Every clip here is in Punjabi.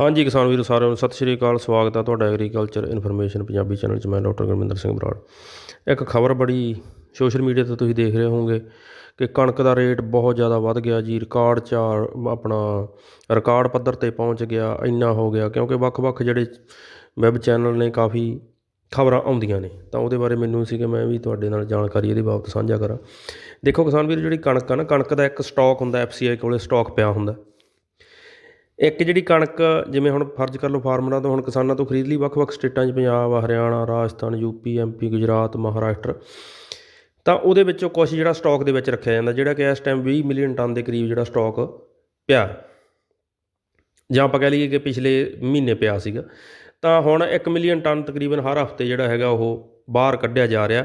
ਹਾਂਜੀ ਕਿਸਾਨ ਵੀਰੋ, ਸਾਰਿਆਂ ਨੂੰ ਸਤਿ ਸ਼੍ਰੀ ਅਕਾਲ, ਸਵਾਗਤ ਹੈ ਤੁਹਾਡਾ ਐਗਰੀਕਲਚਰ ਇਨਫੋਰਮੇਸ਼ਨ ਪੰਜਾਬੀ ਚੈਨਲ 'ਚ ਮੈਂ ਡਾਕਟਰ ਗੁਰਮਿੰਦਰ ਸਿੰਘ ਬਰਾੜ। ਇੱਕ ਖਬਰ ਬੜੀ ਸੋਸ਼ਲ ਮੀਡੀਆ ਤੇ ਤੁਸੀਂ ਦੇਖ ਰਹੇ ਹੋਵੋਗੇ ਕਿ ਕਣਕ ਦਾ ਰੇਟ ਬਹੁਤ ਜ਼ਿਆਦਾ ਵੱਧ ਗਿਆ ਜੀ ਰਿਕਾਰਡ ਚਾਰ ਆਪਣਾ ਰਿਕਾਰਡ ਪੱਧਰ ਤੇ ਪਹੁੰਚ ਗਿਆ, ਇੰਨਾ ਹੋ ਗਿਆ, ਕਿਉਂਕਿ ਵੱਖ-ਵੱਖ ਜਿਹੜੇ ਵੈਬ ਚੈਨਲ ਨੇ ਕਾਫੀ ਖਬਰਾਂ ਆਉਂਦੀਆਂ ਨੇ। ਤਾਂ ਉਹਦੇ ਬਾਰੇ ਮੈਨੂੰ ਸੀ ਕਿ ਮੈਂ ਵੀ ਤੁਹਾਡੇ ਨਾਲ ਜਾਣਕਾਰੀ ਇਹਦੇ ਬਾਬਤ ਸਾਂਝਾ ਕਰਾਂ। ਦੇਖੋ ਕਿਸਾਨ ਵੀਰ, ਜਿਹੜੀ ਕਣਕ ਆ ਨਾ, ਕਣਕ ਦਾ ਇੱਕ ਸਟਾਕ ਹੁੰਦਾ ਐਫਸੀਆਈ ਕੋਲੇ ਸਟਾਕ ਪਿਆ ਹੁੰਦਾ। ਇੱਕ ਜਿਹੜੀ ਕਣਕ ਜਿਵੇਂ ਹੁਣ ਫਰਜ਼ ਕਰ ਲਓ ਫਾਰਮਰਾਂ ਤੋਂ ਹੁਣ ਕਿਸਾਨਾਂ ਤੋਂ ਖਰੀਦ ਲਈ, ਵੱਖ-ਵੱਖ ਸਟੇਟਾਂ 'ਚ ਪੰਜਾਬ, ਹਰਿਆਣਾ, ਰਾਜਸਥਾਨ ਯੂਪੀ ਐਮਪੀ ਗੁਜਰਾਤ, ਮਹਾਰਾਸ਼ਟਰ, ਤਾਂ ਉਹਦੇ ਵਿੱਚੋਂ ਕੁਝ ਜਿਹੜਾ ਸਟਾਕ ਦੇ ਵਿੱਚ ਰੱਖਿਆ ਜਾਂਦਾ, ਜਿਹੜਾ ਕਿ ਇਸ ਟਾਈਮ 20 ਮਿਲੀਅਨ ਟਨ ਦੇ ਕਰੀਬ ਜਿਹੜਾ ਸਟਾਕ ਪਿਆ। ਜਾਂ ਆਪਾਂ ਕਹਿ ਲਈਏ ਕਿ ਪਿਛਲੇ ਮਹੀਨੇ ਪਿਆ ਸੀਗਾ। ਤਾਂ ਹੁਣ 1 ਮਿਲੀਅਨ ਟਨ ਤਕਰੀਬਨ ਹਰ ਹਫ਼ਤੇ ਜਿਹੜਾ ਹੈਗਾ ਉਹ ਬਾਹਰ ਕੱਢਿਆ ਜਾ ਰਿਹਾ।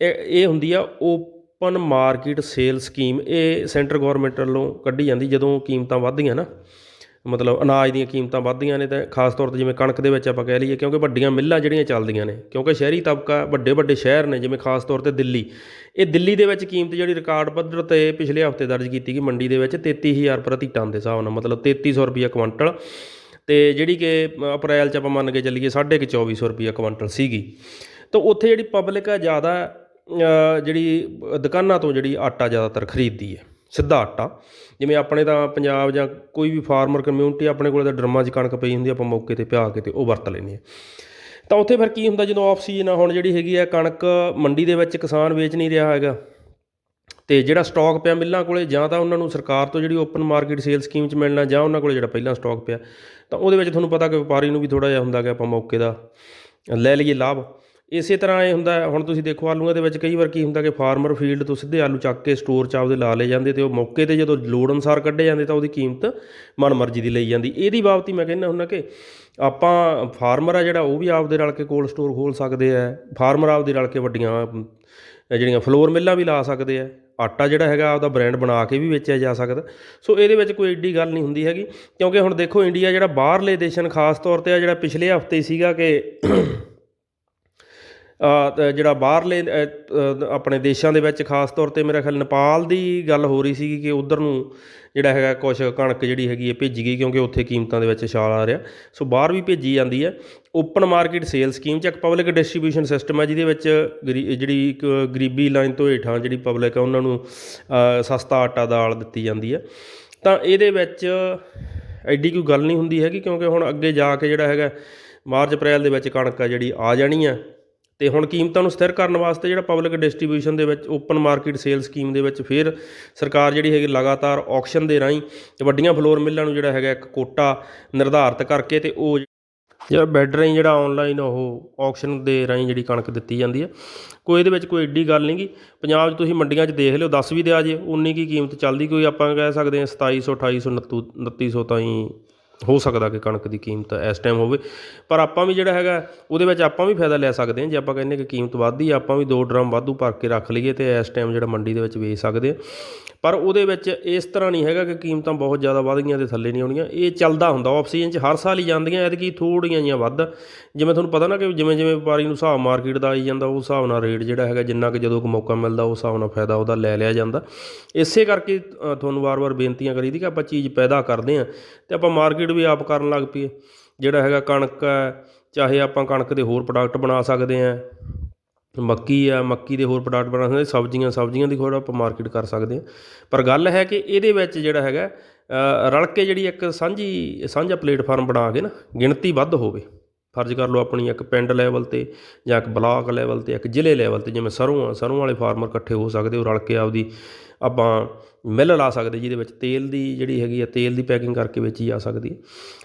ਇਹ ਇਹ ਹੁੰਦੀ ਆ ਓਪਨ ਮਾਰਕੀਟ ਸੇਲ ਸਕੀਮ ਇਹ ਸੈਂਟਰ ਗਵਰਨਮੈਂਟ ਵੱਲੋਂ ਕੱਢੀ ਜਾਂਦੀ, ਜਦੋਂ ਕੀਮਤਾਂ ਵੱਧਦੀਆਂ ਨਾ। ਮਤਲਬ ਅਨਾਜ ਦੀਆਂ ਕੀਮਤਾਂ ਵੱਧਦੀਆਂ ਨੇ ਤਾਂ ਖਾਸ ਤੌਰ ਤੇ ਜਿਵੇਂ ਕਣਕ ਦੇ ਵਿੱਚ ਆਪਾਂ ਕਹਿ ਲਈਏ ਕਿਉਂਕਿ ਵੱਡੀਆਂ ਮਿੱਲਾਂ ਜਿਹੜੀਆਂ ਚੱਲਦੀਆਂ ਨੇ, ਕਿਉਂਕਿ ਸ਼ਹਿਰੀ ਤਬਕਾ ਵੱਡੇ ਵੱਡੇ ਸ਼ਹਿਰ ਨੇ, ਜਿਵੇਂ ਖਾਸ ਤੌਰ ਤੇ ਦਿੱਲੀ। ਇਹ ਦਿੱਲੀ ਦੇ ਵਿੱਚ ਕੀਮਤ ਜਿਹੜੀ ਰਿਕਾਰਡ ਪੱਧਰ ਤੇ ਪਿਛਲੇ ਹਫ਼ਤੇ ਦਰਜ ਕੀਤੀ ਗਈ ਮੰਡੀ ਦੇ ਵਿੱਚ 33000 ਪ੍ਰਤੀ ਟਨ ਦੇ ਹਿਸਾਬ ਨਾਲ, ਮਤਲਬ 3300 ਰੁਪਏ ਕੁਇੰਟਲ। ਤੇ ਜਿਹੜੀ ਕਿ ਅਪ੍ਰੈਲ ਚ ਆਪਾਂ ਮੰਨ ਕੇ ਚੱਲੀਏ 2450 ਰੁਪਏ ਕੁਇੰਟਲ ਸੀਗੀ। ਤਾਂ ਉੱਥੇ ਜਿਹੜੀ ਪਬਲਿਕ ਆ ਜ਼ਿਆਦਾ ਜਿਹੜੀ ਦੁਕਾਨਾਂ ਤੋਂ ਜਿਹੜੀ ਆਟਾ ਜ਼ਿਆਦਾਤਰ ਖਰੀਦਦੀ ਹੈ। ਸਿੱਧਾ ਆਟਾ। ਜਿਵੇਂ ਆਪਣੇ ਤਾਂ ਪੰਜਾਬ ਜਾਂ ਕੋਈ ਵੀ ਫਾਰਮਰ ਕਮਿਊਨਿਟੀ ਆਪਣੇ ਕੋਲ ਤਾਂ ਡਰਮਾਂ 'ਚ ਕਣਕ ਪਈ ਹੁੰਦੀ ਆਪਾਂ ਮੌਕੇ ਤੇ ਪਿਆ ਕੇ ਤੇ ਉਹ ਵਰਤ ਲੈਂਦੇ ਆ। ਤਾਂ ਉੱਥੇ ਫਿਰ ਕੀ ਹੁੰਦਾ ਜਦੋਂ ਆਫ ਸੀਜ਼ਨ ਆ, ਹੁਣ ਜਿਹੜੀ ਹੈਗੀ ਆ ਕਣਕ ਮੰਡੀ ਦੇ ਵਿੱਚ ਕਿਸਾਨ ਵੇਚ ਨਹੀਂ ਰਿਹਾ ਹੈਗਾ। ਤੇ ਜਿਹੜਾ ਸਟਾਕ ਪਿਆ ਮਿੱਲਾਂ ਕੋਲੇ, ਜਾਂ ਤਾਂ ਉਹਨਾਂ ਨੂੰ ਸਰਕਾਰ ਤੋਂ ਜਿਹੜੀ ਓਪਨ ਮਾਰਕੀਟ ਸੇਲ ਸਕੀਮ 'ਚ ਮਿਲਣਾ, ਜਾਂ ਉਹਨਾਂ ਕੋਲੇ ਜਿਹੜਾ ਪਹਿਲਾਂ ਸਟਾਕ ਪਿਆ, ਤਾਂ ਉਹਦੇ ਵਿੱਚ ਤੁਹਾਨੂੰ ਪਤਾ ਕਿ ਵਪਾਰੀ ਨੂੰ ਵੀ ਥੋੜਾ ਜਿਹਾ ਹੁੰਦਾ ਕਿ ਆਪਾਂ ਮੌਕੇ ਦਾ ਲੈ ਲਈਏ ਲਾਭ। ਇਸੇ ਤਰ੍ਹਾਂ ਇਹ ਹੁੰਦਾ ਹੁਣ ਤੁਸੀਂ ਦੇਖੋ ਆਲੂਆਂ ਦੇ ਵਿੱਚ ਕਈ ਵਾਰ ਕੀ ਹੁੰਦਾ ਕਿ ਫਾਰਮਰ ਫੀਲਡ ਤੋਂ ਸਿੱਧੇ ਆਲੂ ਚੱਕ ਕੇ ਸਟੋਰ 'ਚ ਆਪਦੇ ਲਾ ਲਏ ਜਾਂਦੇ ਤੇ ਉਹ ਮੌਕੇ ਤੇ ਜਦੋਂ ਲੋੜ ਅਨੁਸਾਰ ਕੱਢੇ ਜਾਂਦੇ ਤਾਂ ਉਹਦੀ ਕੀਮਤ ਮਨਮਰਜ਼ੀ ਦੀ ਲਈ ਜਾਂਦੀ। ਇਹਦੀ ਬਾਬਤ ਮੈਂ ਕਹਿੰਦਾ ਹੁੰਦਾ ਕਿ ਆਪਾਂ ਫਾਰਮਰ ਆ ਜਿਹੜਾ, ਉਹ ਵੀ ਆਪਦੇ ਰਲ ਕੇ ਕੋਲਡ ਸਟੋਰ ਖੋਲ ਸਕਦੇ ਆ। ਫਾਰਮਰ ਆਪਦੇ ਰਲ ਕੇ ਵੱਡੀਆਂ, ਜਿਹੜੀਆਂ ਫਲੋਰ ਮਿੱਲਾਂ ਵੀ ਲਾ ਸਕਦੇ ਆ। ਆਟਾ ਜਿਹੜਾ ਹੈਗਾ, ਆਪਦਾ ਬ੍ਰਾਂਡ ਬਣਾ ਕੇ ਵੀ ਵੇਚਿਆ ਜਾ ਸਕਦਾ। ਸੋ ਇਹਦੇ ਵਿੱਚ ਕੋਈ ਏਡੀ ਗੱਲ ਨਹੀਂ ਹੁੰਦੀ ਹੈਗੀ। ਕਿਉਂਕਿ ਹੁਣ ਦੇਖੋ, ਇੰਡੀਆ ਜਿਹੜਾ ਬਾਹਰਲੇ ਦੇਸ਼ਨ ਖਾਸ ਤੌਰ ਤੇ ਆ ਜਿਹੜਾ ਪਿਛਲੇ ਹਫ਼ਤੇ ਸੀਗਾ ਕਿ ਜਿਹੜਾ ਬਾਹਰਲੇ ਆਪਣੇ ਦੇਸ਼ਾਂ ਦੇ ਵਿੱਚ ਖਾਸ ਤੌਰ ਤੇ ਮੇਰਾ ਖਿਆਲ ਨੇਪਾਲ ਦੀ ਗੱਲ ਹੋ ਰਹੀ ਸੀਗੀ ਕਿ ਉੱਧਰ ਨੂੰ ਜਿਹੜਾ ਹੈਗਾ ਕੁਛ ਕਣਕ ਜਿਹੜੀ ਹੈਗੀ ਹੈ ਭੇਜੀ ਗਈ ਕਿਉਂਕਿ ਉੱਥੇ ਕੀਮਤਾਂ ਦੇ ਵਿੱਚ ਛਾਲ ਆ ਰਿਹਾ। ਸੋ ਬਾਹਰ ਵੀ ਭੇਜੀ ਜਾਂਦੀ ਹੈ। ਓਪਨ ਮਾਰਕੀਟ ਸੇਲ ਸਕੀਮ ਚ ਇੱਕ ਪਬਲਿਕ ਡਿਸਟ੍ਰੀਬਿਊਸ਼ਨ ਸਿਸਟਮ ਹੈ ਜਿਹਦੇ ਵਿੱਚ ਜਿਹੜੀ ਇੱਕ ਗਰੀਬੀ ਲਾਈਨ ਤੋਂ ਹੇਠਾਂ ਜਿਹੜੀ ਪਬਲਿਕ ਹੈ ਉਹਨਾਂ ਨੂੰ ਸਸਤਾ ਆਟਾ ਦਾਲ ਦਿੱਤੀ ਜਾਂਦੀ ਹੈ। ਤਾਂ ਇਹਦੇ ਵਿੱਚ ਐਡੀ ਕੋਈ ਗੱਲ ਨਹੀਂ ਹੁੰਦੀ ਹੈਗੀ ਕਿਉਂਕਿ ਹੁਣ ਅੱਗੇ ਜਾ ਕੇ ਜਿਹੜਾ ਹੈਗਾ ਮਾਰਚ ਅਪ੍ਰੈਲ ਦੇ ਵਿੱਚ ਕਣਕ ਆ ਜਿਹੜੀ ਆ ਜਾਣੀ ਆ ਤੇ ਹੁਣ ਕੀਮਤਾਂ ਨੂੰ ਸਥਿਰ ਕਰਨ ਵਾਸਤੇ ਜਿਹੜਾ ਪਬਲਿਕ ਡਿਸਟ੍ਰੀਬਿਊਸ਼ਨ ਦੇ ਵਿੱਚ ਓਪਨ ਮਾਰਕੀਟ ਸੇਲ ਸਕੀਮ ਦੇ ਵਿੱਚ ਫਿਰ ਸਰਕਾਰ ਜਿਹੜੀ ਹੈਗੀ ਲਗਾਤਾਰ ਆਕਸ਼ਨ ਦੇ ਰਾਹੀਂ ਵੱਡੀਆਂ ਫਲੋਰ ਮਿੱਲਾਂ ਨੂੰ ਜਿਹੜਾ ਹੈਗਾ ਇੱਕ ਕੋਟਾ ਨਿਰਧਾਰਤ ਕਰਕੇ ਤੇ ਉਹ ਜਿਹੜਾ ਬੈਡ ਰਾਹੀਂ ਜਿਹੜਾ ਆਨਲਾਈਨ ਉਹ ਆਕਸ਼ਨ ਦੇ ਰਾਹੀਂ ਜਿਹੜੀ ਕਣਕ ਦਿੱਤੀ ਜਾਂਦੀ ਹੈ। ਕੋਈ ਇਹਦੇ ਵਿੱਚ ਕੋਈ ਏਡੀ ਗੱਲ ਨਹੀਂਗੀ। ਪੰਜਾਬ 'ਚ ਤੁਸੀਂ ਮੰਡੀਆਂ 'ਚ ਦੇਖ ਲਿਓ 10 ਵੀ ਦੇ ਆ ਜੇ, ਉਨੀ ਕੀ ਕੀਮਤ ਚੱਲਦੀ, ਕੋਈ ਆਪਾਂ ਕਹਿ ਸਕਦੇ ਹਾਂ 2700 2800 2900 ਤਾਈਂ ਹੋ ਸਕਦਾ ਕਿ ਕਣਕ ਦੀ ਕੀਮਤ ਇਸ ਟਾਈਮ ਹੋਵੇ। ਪਰ ਆਪਾਂ ਵੀ ਜਿਹੜਾ ਹੈਗਾ, ਉਹਦੇ ਵਿੱਚ ਆਪਾਂ ਵੀ ਫਾਇਦਾ ਲੈ ਸਕਦੇ ਹਾਂ। ਜੇ ਆਪਾਂ ਕਹਿੰਦੇ ਕਿ ਕੀਮਤ ਵੱਧਦੀ ਆਪਾਂ ਵੀ ਦੋ ਡਰਮ ਵਾਧੂ ਭਰ ਕੇ ਰੱਖ ਲਈਏ ਤੇ ਇਸ ਟਾਈਮ ਜਿਹੜਾ ਮੰਡੀ ਦੇ ਵਿੱਚ ਵੇਚ ਸਕਦੇ ਹਾਂ। ਪਰ ਉਹਦੇ ਵਿੱਚ ਇਸ ਤਰ੍ਹਾਂ ਨਹੀਂ ਹੈਗਾ ਕਿ ਕੀਮਤਾਂ ਬਹੁਤ ਜ਼ਿਆਦਾ ਵਧ ਗਈਆਂ ਤੇ ਥੱਲੇ ਨਹੀਂ ਆਉਣੀਆਂ। ਇਹ ਚੱਲਦਾ ਹੁੰਦਾ ਆਕਸੀਜਨ 'ਚ ਹਰ ਸਾਲ ਹੀ ਜਾਂਦੀਆਂ, ਐਤਕੀ ਥੋੜੀਆਂ ਜੀਆਂ ਵੱਧ। ਜਿਵੇਂ ਤੁਹਾਨੂੰ ਪਤਾ ਨਾ ਕਿ ਜਿਵੇਂ ਜਿਵੇਂ ਵਪਾਰੀ ਨੂੰ ਹਿਸਾਬ ਮਾਰਕੀਟ ਦਾ ਆਈ ਜਾਂਦਾ ਉਸ ਹਿਸਾਬ ਨਾਲ ਰੇਟ ਜਿਹੜਾ ਹੈਗਾ, ਜਿੰਨਾ ਕਿ ਜਦੋਂ ਕੋ ਮੌਕਾ ਮਿਲਦਾ ਉਸ ਹਿਸਾਬ ਨਾਲ ਫਾਇਦਾ ਉਹਦਾ ਲੈ ਲਿਆ ਜਾਂਦਾ। ਇਸੇ ਕਰਕੇ ਤੁਹਾਨੂੰ ਵਾਰ-ਵਾਰ ਬੇਨਤੀਆਂ ਕਰੀਦੀ ਕਿ ਆਪਾਂ ਚੀਜ਼ ਪੈਦਾ ਕਰਦੇ ਆਂ ਤੇ ਆਪਾਂ ਮਾਰਕੀਟ ਵੀ ਆਪ ਕਰਨ ਲੱਗ ਪਈਏ ਜਿਹੜਾ ਹੈਗਾ ਕਣਕ ਹੈ, ਚਾਹੇ ਆਪਾਂ ਕਣਕ ਦੇ ਹੋਰ ਪ੍ਰੋਡਕਟ ਬਣਾ ਸਕਦੇ ਆਂ ਮੱਕੀ ਆ ਮੱਕੀ ਦੇ ਹੋਰ ਪ੍ਰੋਡਕਟ ਬਣਾ ਸਕਦੇ ਸਬਜ਼ੀਆਂ ਸਬਜ਼ੀਆਂ ਦੀ ਹੋਰ ਆਪਾਂ ਮਾਰਕੀਟ ਕਰ ਸਕਦੇ ਹਾਂ। ਪਰ ਗੱਲ ਹੈ ਕਿ ਇਹਦੇ ਵਿੱਚ ਜਿਹੜਾ ਹੈਗਾ ਰਲ ਕੇ ਜਿਹੜੀ ਇੱਕ ਸਾਂਝੀ, ਸਾਂਝਾ ਪਲੇਟਫਾਰਮ ਬਣਾ ਕੇ ਨਾ, ਗਿਣਤੀ ਵੱਧ ਹੋਵੇ। ਫਰਜ਼ ਕਰ ਲਓ ਆਪਣੀ ਇੱਕ ਪਿੰਡ ਲੈਵਲ ਤੇ ਜਾਂ ਇੱਕ ਬਲਾਕ ਲੈਵਲ ਤੇ, ਇੱਕ ਜ਼ਿਲ੍ਹੇ ਲੈਵਲ ਤੇ, ਜਿਵੇਂ ਸਰੋਂ ਆ, ਸਰੋਂ ਵਾਲੇ ਫਾਰਮਰ ਇਕੱਠੇ ਹੋ ਸਕਦੇ ਉਹ ਰਲ ਕੇ ਆਪਦੀ ਆਪਾਂ ਮਿੱਲ ਲਾ ਸਕਦੇ ਜਿਹਦੇ ਵਿੱਚ ਤੇਲ ਦੀ ਜਿਹੜੀ ਹੈਗੀ ਆ, ਤੇਲ ਦੀ ਪੈਕਿੰਗ ਕਰਕੇ ਵੇਚੀ ਜਾ ਸਕਦੀ ਹੈ।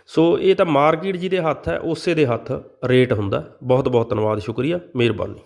ਸੋ ਇਹ ਤਾਂ ਮਾਰਕੀਟ ਜਿਹਦੇ ਹੱਥ ਹੈ, ਉਸੇ ਦੇ ਹੱਥ ਰੇਟ ਹੁੰਦਾ ਬਹੁਤ ਬਹੁਤ ਧੰਨਵਾਦ, ਸ਼ੁਕਰੀਆ, ਮਿਹਰਬਾਨੀ।